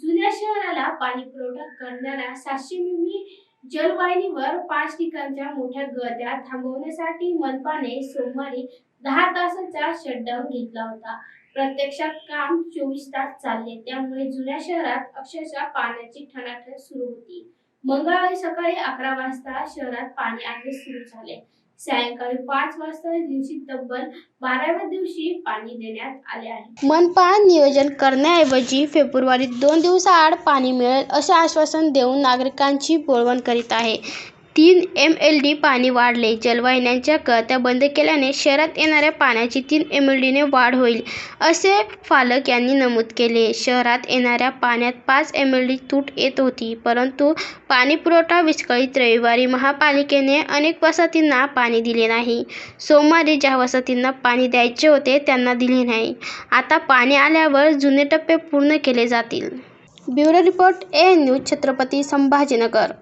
जुन्या शहराला पाणी पुरवठा करणाऱ्या सातशे मिमी जलवाहिनीवर पाच ठिकाणच्या मोठ्या गळत्या थांबवण्यासाठी मनपाने सोमवारी दहा तासाचा शटडाऊन घेतला होता. प्रत्यक्षात काम चोवीस तास चालले त्यामुळे जुन्या शहरात अक्षरशः पाण्याची ठणाठण सुरू होती. मंगळवारी सकाळी अकरा वाजता शहरात पाणी आणणे सुरू झाले. सायंकाळी पाच वाजता दिवशी तब्बल बाराव्या दिवशी पाणी देण्यात आले आहे. मनपा नियोजन करण्याऐवजी फेब्रुवारीत दोन दिवसाआड पाणी मिळेल असे आश्वासन देऊन नागरिकांची बोळवण करीत आहे. तीन एम एल डी पाणी वाढले. जलवाहिन्यांच्या गळत्या बंद केल्याने शहरात येणाऱ्या पाण्याची तीन एम एल डीने वाढ होईल असे फालक यांनी नमूद केले. शहरात येणाऱ्या पाण्यात पाच एम एल डी तूट येत होती परंतु पाणी पुरवठा विस्कळीत रविवारी महापालिकेने अनेक वसाहतींना पाणी दिले नाही. सोमवारी ज्या वसाहतींना पाणी द्यायचे होते त्यांना दिले नाही. आता पाणी आल्यावर जुने टप्पे पूर्ण केले जातील. Bureau report A news Chhatrapati Sambhajinagar.